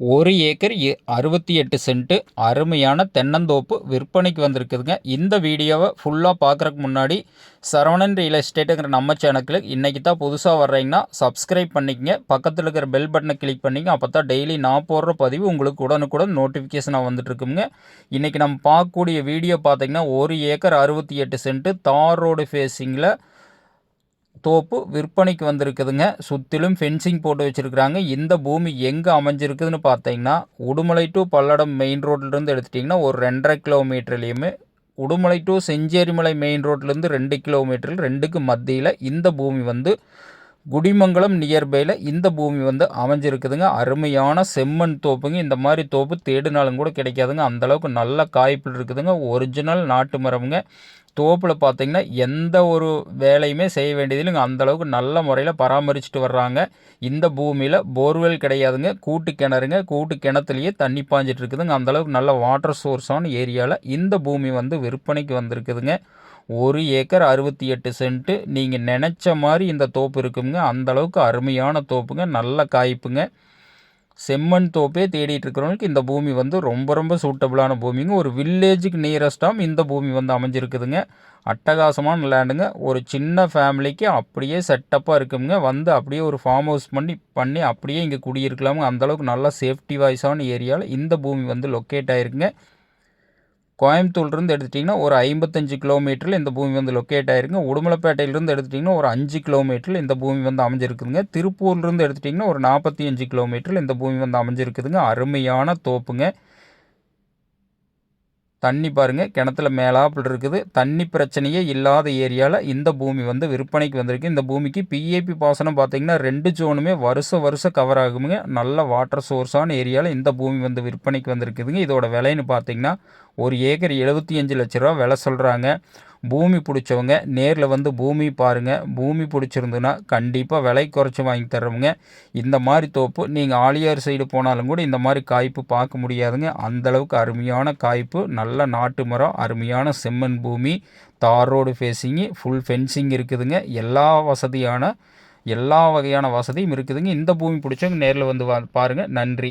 ஒரு ஏக்கர் எ அறுபத்தி எட்டு சென்ட்டு அருமையான தென்னந்தோப்பு விற்பனைக்கு வந்திருக்குதுங்க. இந்த வீடியோவை ஃபுல்லாக பார்க்குறக்கு முன்னாடி சரவணன் ரியல் எஸ்டேட்டுங்கிற நம்ம சேனலுக்கு இன்றைக்கி தான் புதுசாக வர்றீங்கன்னா சப்ஸ்கிரைப் பண்ணிக்கங்க. பக்கத்தில் இருக்கிற பெல் பட்டனை கிளிக் பண்ணிங்க அப்போ தான் டெய்லி நான் போடுற பதிவு உங்களுக்கு உடனுக்குடன் நோட்டிஃபிகேஷனாக வந்துட்டுருக்குங்க இன்றைக்கி நம்ம பார்க்கக்கூடிய வீடியோ பார்த்திங்கன்னா ஒரு ஏக்கர் அறுபத்தி எட்டு சென்ட்டு தார் ரோடு ஃபேஸிங்கில் தோப்பு விற்பனைக்கு வந்திருக்குதுங்க. சுற்றிலும் ஃபென்சிங் போட்டு வச்சுருக்குறாங்க. இந்த பூமி எங்கே அமைஞ்சிருக்குதுன்னு பார்த்தீங்கன்னா உடுமலை டு பல்லடம் மெயின் ரோட்லேருந்து எடுத்துட்டிங்கன்னா ஒரு ரெண்டரை கிலோமீட்டர்லேயுமே உடுமலை டு செஞ்சேரிமலை மெயின் ரோட்லேருந்து ரெண்டு கிலோமீட்டரில் ரெண்டுக்கு மத்தியில் இந்த பூமி வந்து குடிமங்கலம் நியர்பையில் இந்த பூமி வந்து அமைஞ்சிருக்குதுங்க. அருமையான செம்மண் தோப்புங்க. இந்த மாதிரி தோப்பு தேடினாலும் கூட கிடைக்காதுங்க. அந்தளவுக்கு நல்ல காய்ப்பில் இருக்குதுங்க. ஒரிஜினல் நாட்டு மரமுங்க. தோப்பில் பார்த்திங்கன்னா எந்த ஒரு வேலையுமே செய்ய வேண்டியதில்லைங்க அந்தளவுக்கு நல்ல முறையில் பராமரிச்சுட்டு வர்றாங்க. இந்த பூமியில் போர்வெல் கிடையாதுங்க. கூட்டு கிணறுங்க. கூட்டு கிணத்துலேயே தண்ணி பாஞ்சிட்டு இருக்குதுங்க. அந்தளவுக்கு நல்ல வாட்டர் சோர்ஸான ஏரியாவில் இந்த பூமி வந்து விற்பனைக்கு வந்திருக்குதுங்க. ஒரு ஏக்கர் அறுபத்தி எட்டு சென்ட்டு நீங்கள் நினச்ச மாதிரி இந்த தோப்பு இருக்குங்க. அந்தளவுக்கு அருமையான தோப்புங்க. நல்ல காய்ப்புங்க. செம்மண் தோப்பே தேடிட்டு இருக்கிறவங்களுக்கு இந்த பூமி வந்து ரொம்ப ரொம்ப சூட்டபுளான பூமிங்க. ஒரு வில்லேஜுக்கு நியரஸ்டாக இந்த பூமி வந்து அமைஞ்சிருக்குதுங்க. அட்டகாசமான லேண்டுங்க ஒரு சின்ன ஃபேமிலிக்கு அப்படியே செட்டப்பாக இருக்குங்க. வந்து அப்படியே ஒரு ஃபார்ம் ஹவுஸ் பண்ணி பண்ணி அப்படியே இங்கே குடியிருக்கலாமுங்க. அந்தளவுக்கு நல்லா சேஃப்டி வாய்ஸான ஏரியாவில் இந்த பூமி வந்து லொக்கேட் ஆகிருக்குங்க கோயம்புத்தூர்லேருந்து எடுத்துட்டிங்கன்னா ஒரு ஐம்பத்தஞ்சு கிலோமீட்டரில் இந்த பூமி வந்து லொக்கேட் ஆயிருங்க உடுமலைப்பேட்டையிலேருந்து எடுத்துட்டிங்கன்னா ஒரு அஞ்சு கிலோமீட்டரில் இந்த பூமி வந்து அமைஞ்சிருக்குதுங்க. திருப்பூர்லேருந்து எடுத்துட்டிங்கன்னா ஒரு நாற்பத்தி அஞ்சு கிலோமீட்டரில் இந்த பூமி வந்து அமைஞ்சிருக்குதுங்க. அருமையான தோப்புங்க. தண்ணி பாருங்கள் கிணத்துல மேலாப்பில் இருக்குது. தண்ணி பிரச்சனையே இல்லாத ஏரியாவில் இந்த பூமி வந்து விற்பனைக்கு வந்திருக்கு. இந்த பூமிக்கு பிஏபி பாசனம் பார்த்திங்கன்னா ரெண்டு ஜோனுமே வருஷ வருஷம் கவர் ஆகுமுங்க. நல்ல வாட்டர் சோர்ஸான ஏரியாவில் இந்த பூமி வந்து விற்பனைக்கு வந்திருக்குதுங்க. இதோட விலைன்னு பார்த்தீங்கன்னா ஒரு ஏக்கர் எழுபத்தி அஞ்சு லட்ச ரூபா விலை சொல்கிறாங்க பூமி பிடிச்சவங்க நேரில் வந்து பூமி பாருங்கள் பூமி பிடிச்சிருந்துன்னா கண்டிப்பாக விலை குறைச்சி வாங்கி தர்றவங்க. இந்த மாதிரி தோப்பு நீங்கள் ஆலியார் சைடு போனாலும் கூட இந்த மாதிரி காய்ப்பு பார்க்க முடியாதுங்க. அந்தளவுக்கு அருமையான காய்ப்பு நல்ல நாட்டு மரம் அருமையான செம்மண் பூமி தார் ரோடு ஃபேஸிங்கு ஃபுல் ஃபென்சிங் இருக்குதுங்க. எல்லா வசதியான எல்லா வகையான வசதியும் இருக்குதுங்க. இந்த பூமி பிடிச்சவங்க நேரில் வந்து பாருங்கள் நன்றி.